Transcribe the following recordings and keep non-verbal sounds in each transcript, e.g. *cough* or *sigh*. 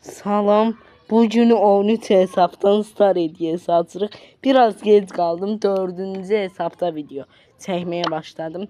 Salam. Bugün 13 hesaptan star hediyesi açırıq. Biraz gec qaldım. 4-cü hesabda video çəkməyə başladım.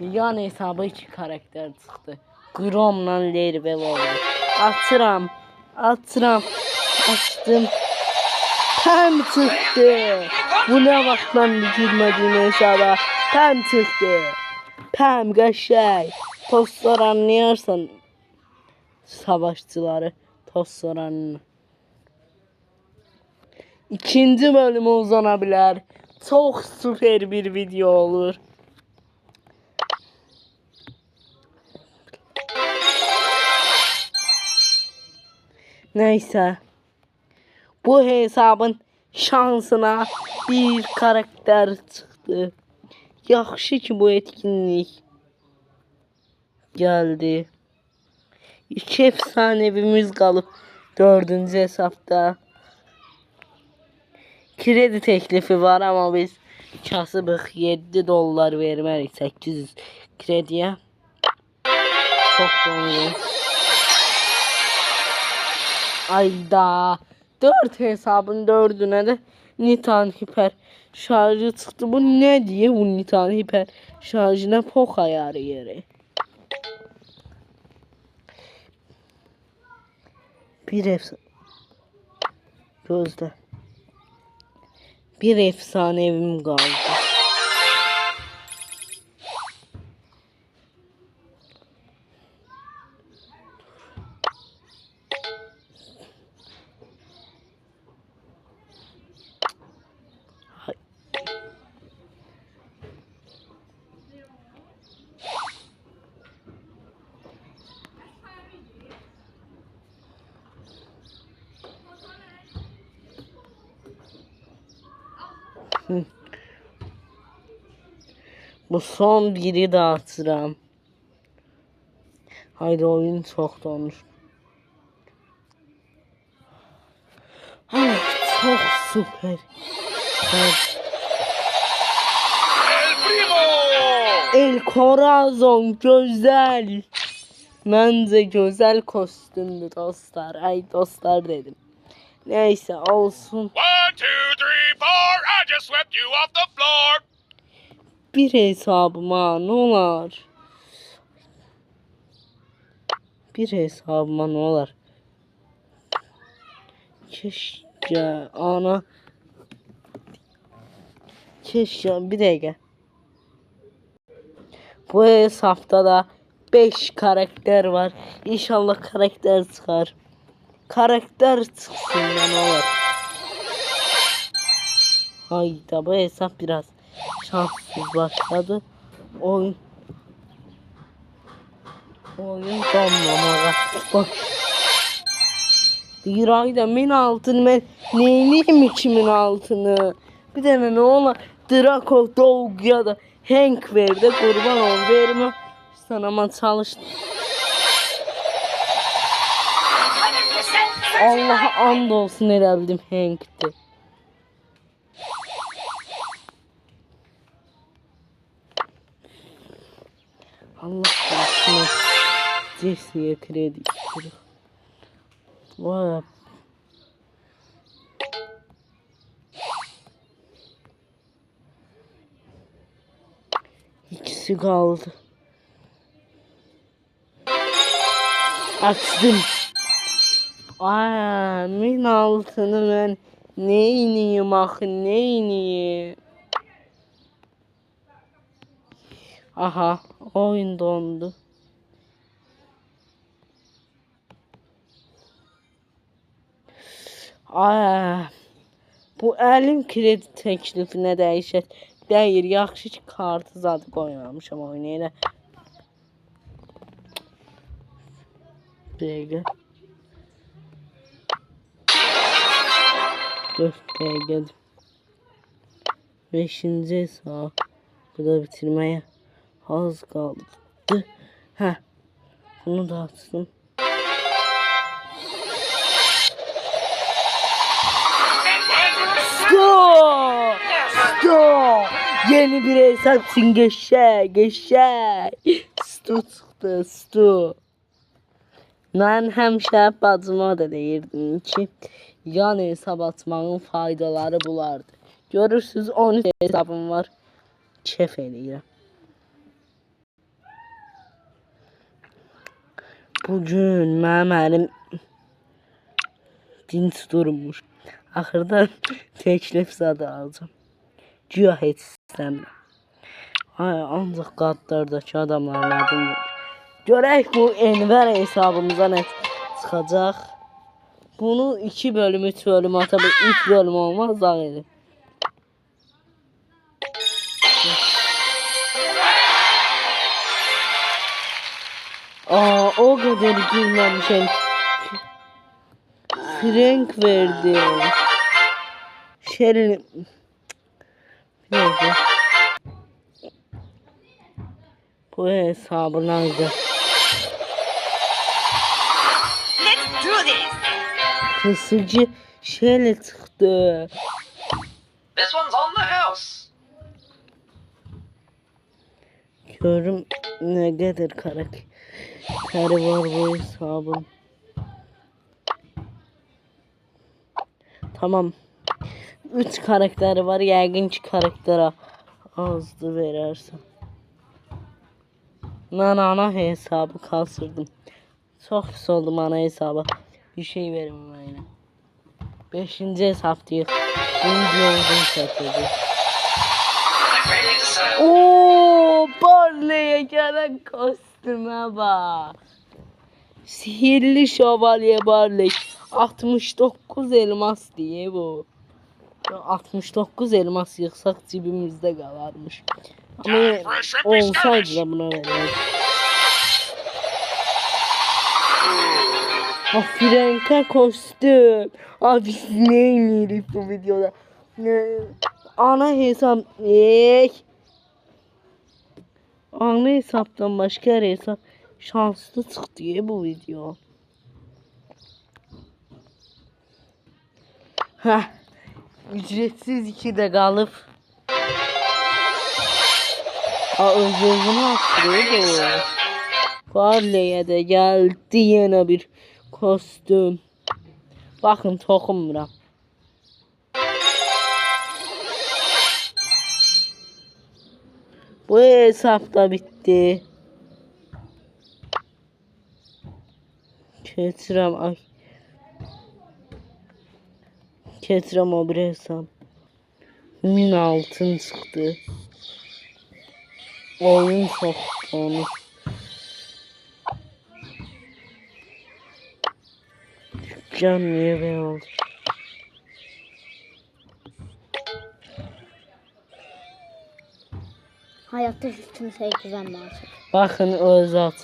Yan hesaba iki karakter çıxdı. Gromla Lervel oldu. Açıram. Açıram. Açdım. Pem çıxdı. Bu nə vaxtdan girmədiyim hesaba. Pem çıxdı. Pem qəşəng. Postlar anlayarsan savaşçıları Tossoran'ın. İkinci bölümü uzanabilir. Çok süper bir video olur. Neyse. Bu hesabın şansına bir karakter çıktı. Yaxşı ki bu etkinlik geldi. İki efsanevimiz kalıp dördüncü hesapta. Kredi teklifi var ama biz kasıbıq 7 dollar vermərik 800 krediyə. Çox doğru. Ayda 4 hesabın 4'üne de Nitan hiper şarjı çıktı. Bu ne diye bu Nitan hiper şarjına pok ayarı yeri. Bir efsane. Gözde. Bir efsane evim kaldı. Bu son biri de atıram. Haydi oyun çok donmuş. Ay, çok süper. Evet. El Corazon güzel. Bence güzel kostümdü dostlar. Ay dostlar dedim. Neyse olsun. One, two, three, four. I just swept you off the floor. Bir hesabıma ne olur. Bir hesabıma ne olur. Keşke ana. Keşke bir dakika. Bu hesapta da 5 karakter var. İnşallah karakter çıkar. Karakter çıksın ne olur. Hayda bu hesap biraz şanssız başladı. Oyun Oyun donmamağa bak. Ayda min altını ben neyniyim içimin altını. Bir tane ne ola Draco Dog ya da Hank verdi kurban ol verme. Sana ama çalıştım. Allah'a and olsun herhalde Hank'ti. Allah korusun. Jesse'ye kredi istiyorum. Vay. İkisi kaldı. Açtım. Aa, min altını ben ne ineyim ah ne ineyim. Aha oyun dondu. Aa, bu əlim kredi təklifinə dəyişət. Deyir, yaxşı ki kartı zad qoymamışam elə. Dəqiqə. 4 dəqiqə. 5-ci hesab. Bu da bitirməyə az kaldı. Ha. Bunu da atsın. Stop! Stop! Yeni bir hesap için geçe, geçe. Stu çıktı, stu. Mən həmişə bacıma da deyirdim ki, yan hesab atmağın faydaları bulardı. Görürsüz 13 hesabım var. Kef eləyirəm. Bugün mənim dinç durmuş. Axırda *laughs* təklif zadı alacağım. Güya heç istəmirəm. Ay, ancaq qadlardakı adamların adını verir. Görək bu Enver hesabımıza nə çıxacaq. Bunu 2 bölüm, 3 bölüm bir 3 bölüm olmaz da edin. O kadar gülmemişim. Frank verdi. Şerin... Dakika. Bu do this. Kısıcı şeyle çıktı. This one's on the house. Görüm ne kadar karakteri var bu hesabın. Tamam. Üç karakteri var. Ki karaktere azdı verersen. Ben ana hesabı kasırdım. Çok pis oldum ana hesaba. Bir şey verin aynen. Beşinci hesap diyor. Bunu uzun satıyordu. I'm ready to sail. Oo, Barley'e gelen kostüme bak. Sihirli şövalye Barley. 69 elmas diye bu. 69 elmas yıksak cebimizde kalarmış. Ama olsaydı da buna verirdik. Ah Frank'a kostüm. Abi ne yedik bu videoda? Ana hesap. Ey. Ana hesaptan başka her hesap şanslı çıktı ya bu video. Heh. Ücretsiz iki de kalıp. Aa özgürlüğünü attırıyor bu. Barley'e de geldi yine bir kostüm. Bakın toxunmuram. Bu hesap da bitti. Keçirəm ay. Keçirəm o bir hesap. Min altın çıktı. Oyun çok onu. Can niye ben aldım? Hayatta hiç kimseye güvenme artık. Bakın öz at.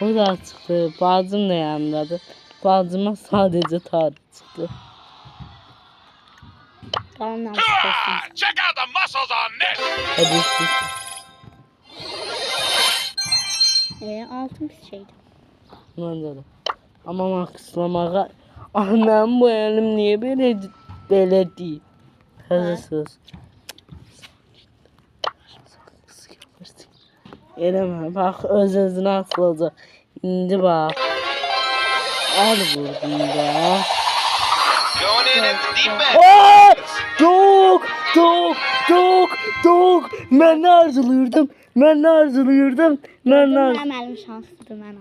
Bu da çıktı. Bazım da yanımdadı. Bazıma sadece tarih çıktı. Tamam lan Ah, check out the muscles on this. Hadi işte. Ee, altın bir şeydi. Bunda da. Ama makslamağa anam bu elim niye böyle böyle değil. Hazırsınız. Eleme bak öz özüne atılacak. Şimdi bak. Al vurdum da. Going in at the deep end. Aa! Dog! Dog! Dog! Dog! Ben ne arzuluyordum? Ben ne arzuluyordum? Ben ne arzuluyordum? Benim elim şanslıdır ben.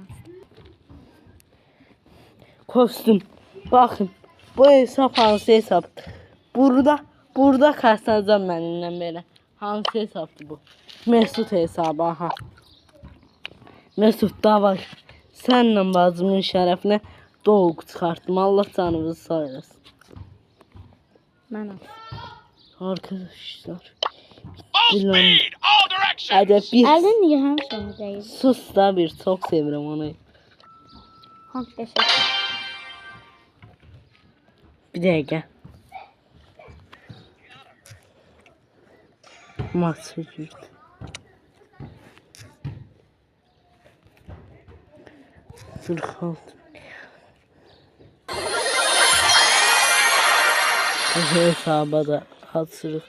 Kostüm. Bakın. Bu hesap hansı hesap? Burada burada kazanacağım benimle böyle. Hansı hesaptı bu? Mesut hesabı aha. Mesut da var. Seninle bazımın şerefine dolgu çıkarttım. Allah canınızı sağ eylesin. Ben. Arkadaşlar. Directions. Hadi bir Elden niye hem sonu değil? sus da bir çok seviyorum onu. Teşekkür. Bir de gel. Mahsul Zırhalt. Hesaba da hatırlık.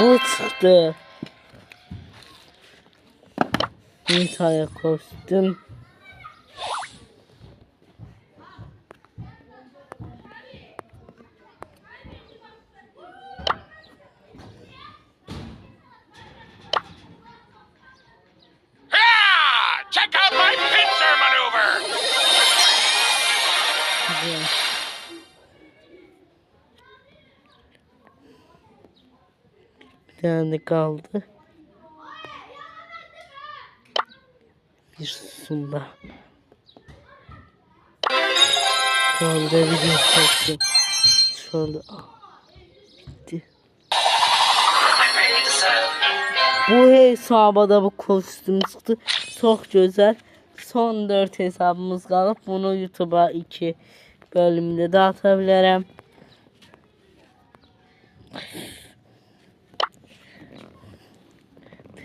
Bu çıktı. Kostüm. Pincer maneuver! Güzel. Bir tane kaldı. Bir sunda. Şu anda video çektim. Şu anda ah, bitti. Bu hesaba da bu kostüm çıktı. Çok güzel. Son 4 hesabımız kalıb. Bunu YouTube'a 2 bölümde de atabilirim.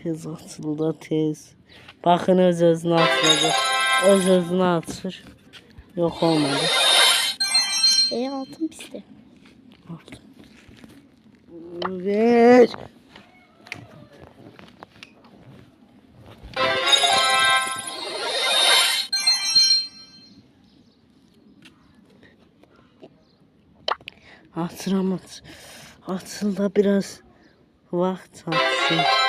Tez açıldı tez. Bakın öz özünü açılacak. Öz özünü açır. Yok olmadı. E altın pisti. Ver. Hatırlamat. Atılda biraz vaxt atsın.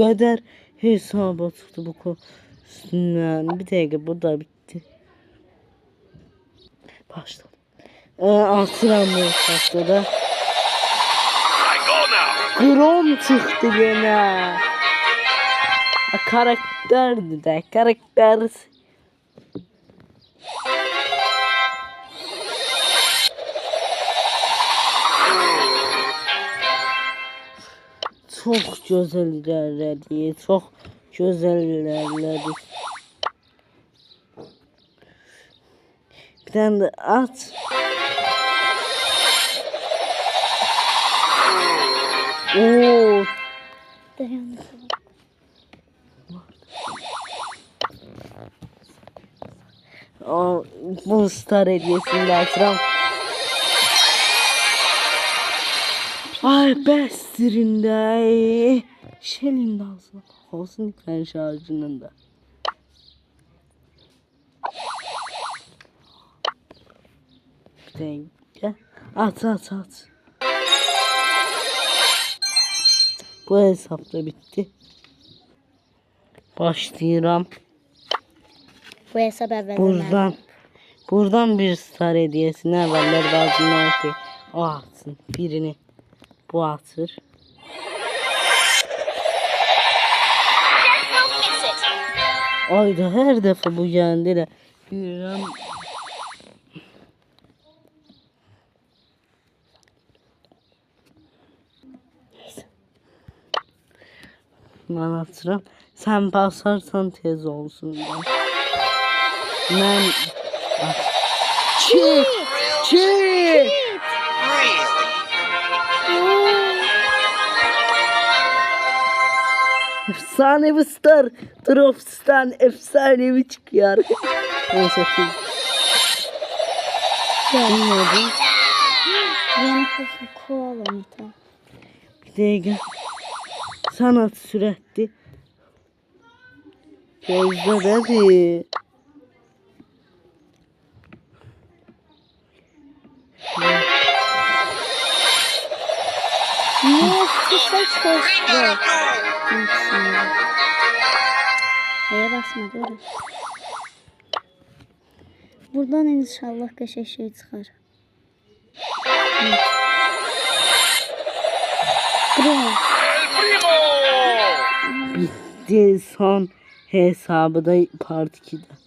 Kadar hesaba çıktı bu kostümden. Bir dakika bu da bitti. Başladı. Ee. I go now! Grom çıktı gene. Ha, Karakterdi de karakter. Çok güzel ilerledi. Çok güzel ilerledi. Bir tane de at. Oo, Dayandı. o bu star hediyesini de açıram. Ay bestirinde. Şelin de alsın. Olsun ekran şarjının da. Dakika. At at at. Bu hesap da bitti. Başlayıram. Bu hesap evvel Buradan buradan bir star hediyesini evveller bazı oldu. O atsın birini. Bu atır. Ayda her defa bu de. Yürüyorum. Ben atıram. Sen basarsan tez olsun. Ben. Ben... Çek! Çek! Efsanevi star. Drops'tan efsanevi çıkıyor. Neyse ki. Bilmiyorum. Yeni kızım kovalım. Bir dakika. Sanat sürekli. Gözde dedi. Ne kısa koştu. Neye basma dur. Buradan inşallah kaşa şey çıkar. Primo! Bitti son hesabı da part 2'de.